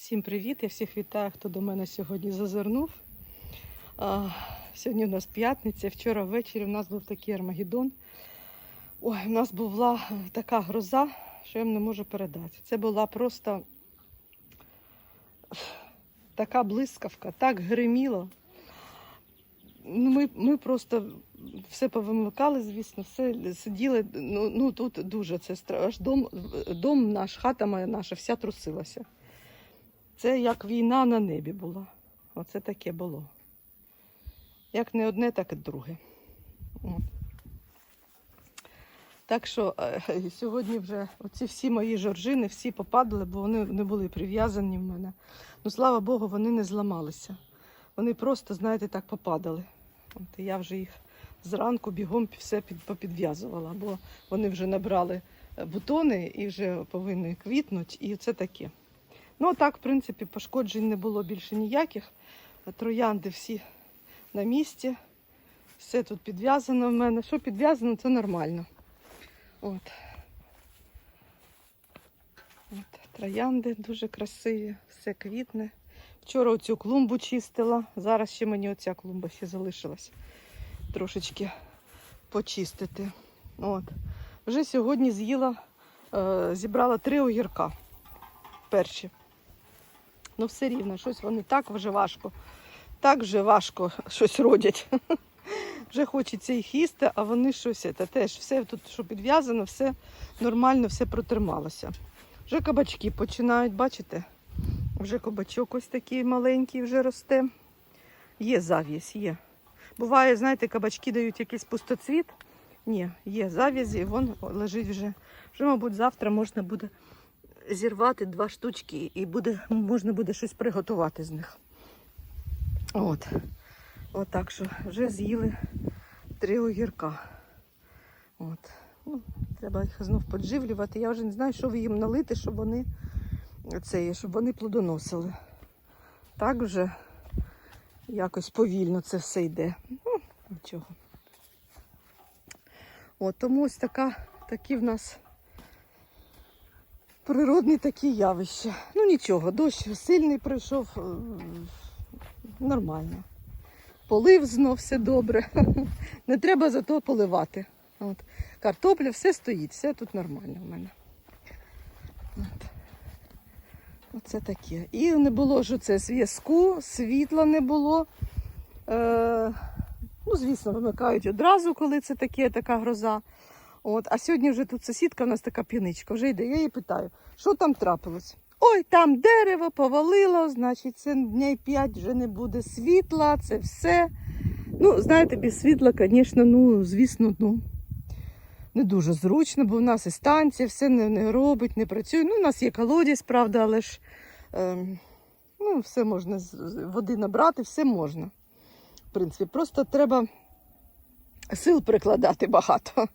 Всім привіт! Я всіх вітаю, хто до мене сьогодні зазирнув. А, сьогодні у нас п'ятниця. Вчора ввечері у нас був такий Армагеддон. Ой, у нас була така гроза, що я вам не можу передати. Це була просто така блискавка, так гриміло. Ну, Ми, ми просто все повимикали, звісно, все сиділи. Ну, ну тут дуже це стра- аж дом, дом наш, хата моя наша, вся трусилася. Це як війна на небі була. Оце таке було. Як не одне, так і друге. Так що е, сьогодні вже оці всі мої жоржини всі попадали, бо вони не були прив'язані в мене. Ну, слава Богу, вони не зламалися. Вони просто, знаєте, так попадали. От, я вже їх зранку бігом все попідв'язувала, бо вони вже набрали е, бутони і вже повинні квітнути, і це таке. Ну, так, в принципі, пошкоджень не було більше ніяких. Троянди всі на місці. Все тут підв'язано в мене. Що підв'язано, це нормально. От. От. Троянди дуже красиві, все квітне. Вчора оцю клумбу чистила. Зараз ще мені оця клумба ще залишилась трошечки почистити. От. Вже сьогодні з'їла, е, зібрала три огірка. Перші. Ну, все рівно, щось вони так вже важко. Так вже важко щось родять. Вже хочеться їх їсти, а вони щось це теж все тут, що підв'язано, все нормально, все протрималося. Вже кабачки починають, бачите? Вже кабачок ось такий маленький вже росте. Є зав'язь, є. Буває, знаєте, кабачки дають якийсь пустоцвіт. Ні, є зав'язі, і вон лежить вже. Вже, мабуть, завтра можна буде зірвати два штучки і буде, можна буде щось приготувати з них. От. От так що вже з'їли три огірка. От. Ну, треба їх знов подживлювати. Я вже не знаю, що їм налити, щоб вони, це, щоб вони плодоносили. Так вже якось повільно це все йде. Ну, нічого. От, тому ось така, такі в нас природні такі явища. Ну нічого, дощ сильний пройшов, е, нормально. Полив знов все добре. Не треба зато поливати. От. Картопля, все стоїть, все тут нормально в мене. От. Оце таке. І не було ж це зв'язку, світла не було. Е, ну, звісно, вимикають одразу, коли це таке, така гроза. От, а сьогодні вже тут сусідка у нас така п'яничка, вже йде. Я її питаю, що там трапилось? Ой, там дерево повалило, значить, це днів 5 вже не буде світла, це все. Ну, знаєте, без світла, звісно, ну, звісно, ну, не дуже зручно, бо в нас і станція все не, не робить, не працює. Ну, у нас є колодязь, правда, але ж ем, ну, все можна води набрати, все можна. В принципі, просто треба сил прикладати багато.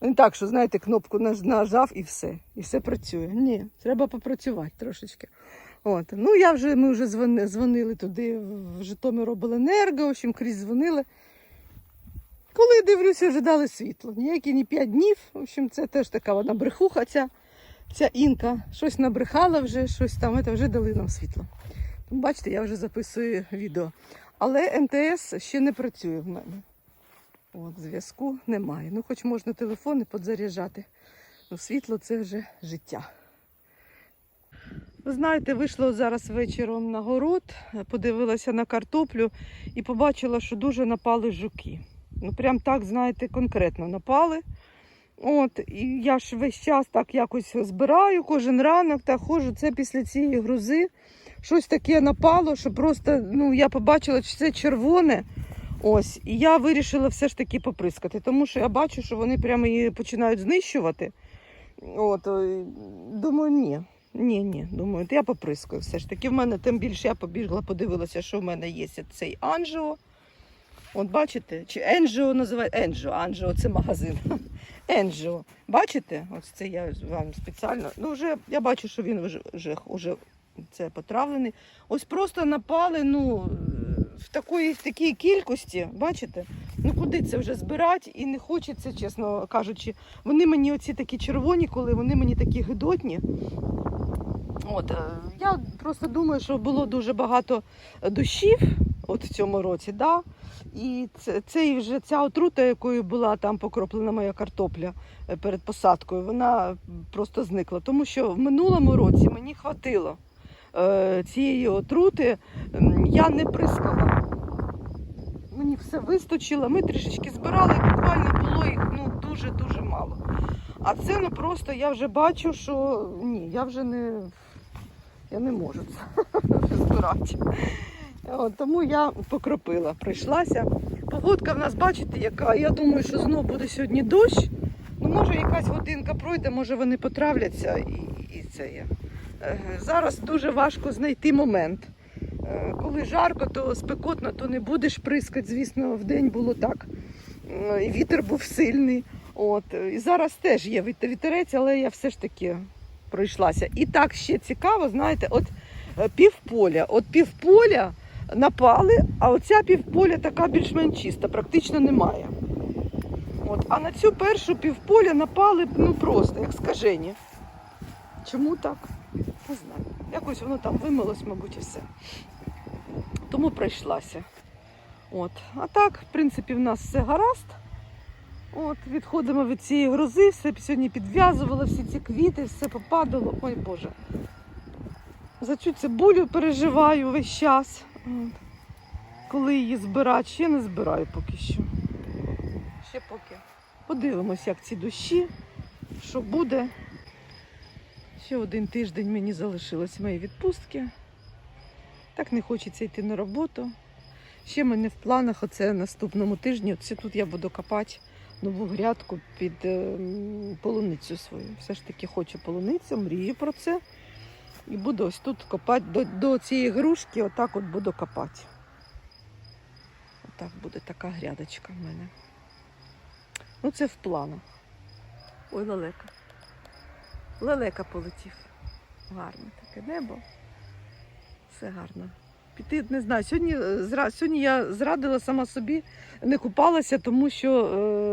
Не так, що, знаєте, кнопку наж- нажав і все, і все працює. Ні, треба попрацювати трошечки. От. Ну, я вже, ми вже дзвонили туди, в Житомир обленерго, в общем, крізь дзвонили. Коли дивлюся, вже дали світло. Ніякі ні 5 днів. В общем, це теж така вона брехуха, ця, ця інка. Щось набрехала вже, щось там, це вже дали нам світло. Бачите, я вже записую відео. Але МТС ще не працює в мене. От, зв'язку немає. Ну, хоч можна телефони підзаряджати. Ну, світло це вже життя. Ви знаєте, вийшла зараз вечором на город, подивилася на картоплю і побачила, що дуже напали жуки. Ну, прям так, знаєте, конкретно напали. От, і я ж весь час так якось збираю, кожен ранок так ходжу. Це після цієї грузи. Щось таке напало, що просто ну, я побачила, що це червоне. Ось, і я вирішила все ж таки поприскати, тому що я бачу, що вони прямо її починають знищувати. От, е, думаю, ні. Ні, ні, думаю, я поприскаю все ж таки. В мене тим більше я побігла, подивилася, що в мене є цей Анжео. От бачите, чи Енжео називають Енжео, Анжео це магазин. Енжео. Бачите? Ось це я вам спеціально. Ну, вже я бачу, що він вже, вже, вже це потравлений. Ось просто напали, ну, в такої, такій кількості, бачите? Ну куди це вже збирати і не хочеться, чесно кажучи. Вони мені оці такі червоні, коли вони мені такі гидотні. От, е, я просто думаю, що було дуже багато дощів от в цьому році, да? і це, це і вже ця отрута, якою була там покроплена моя картопля е, перед посадкою, вона просто зникла. Тому що в минулому році мені хватило е, цієї отрути, я не прискала. Все вистачило, ми трішечки збирали, буквально було їх ну, дуже-дуже мало. А це ну просто я вже бачу, що ні, я вже не, я не можу це збирати. От, тому я покропила, прийшлася. Погодка в нас, бачите, яка. Я думаю, що знов буде сьогодні дощ. Ну, може, якась годинка пройде, може вони потравляться і, і це є. Е, Зараз дуже важко знайти момент. Е, Коли жарко, то спекотно, то не будеш прискати. Звісно, в день було так. Е, вітер був сильний. От. І зараз теж є вітерець, але я все ж таки пройшлася. І так ще цікаво, знаєте, от е, півполя. От півполя напали, а оця півполя така більш-менш чиста, практично немає. От. А на цю першу півполя напали ну просто, як скажені. Чому так? Не знаю. Якось воно там вимилось, мабуть, і все. Тому пройшлася. От. А так, в принципі, в нас все гаразд. От, відходимо від цієї грози, все сьогодні підв'язувало, всі ці квіти, все попадало. Ой Боже. За цю цибулю переживаю весь час. От. Коли її збирати, ще не збираю поки що. Ще поки. Подивимось, як ці дощі, що буде. Ще один тиждень мені залишилось моєї відпустки. Так не хочеться йти на роботу. Ще в мене в планах оце наступному тижні. Оце тут я буду копати нову грядку під ем, полуницю свою. Все ж таки хочу полуницю, мрію про це. І буду ось тут копати до, до цієї грушки, отак от буду копати. Отак буде така грядочка в мене. Ну, це в планах. Ой, лелека. Лелека полетів. Гарне таке небо. Все гарно. Піти, не знаю, сьогодні, е, зра... сьогодні я зрадила сама собі, не купалася, тому що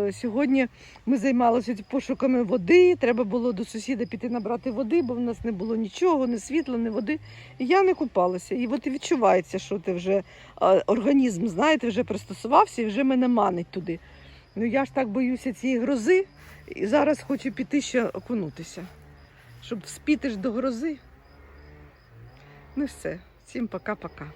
е, сьогодні ми займалися пошуками води. Треба було до сусіда піти набрати води, бо в нас не було нічого, ні світла, ні води. І я не купалася. І от відчувається, що ти вже е, організм, знаєте, вже пристосувався і вже мене манить туди. Ну я ж так боюся цієї грози, і зараз хочу піти ще окунутися, щоб вспіти ж до грози. Ну все, всім пока-пока.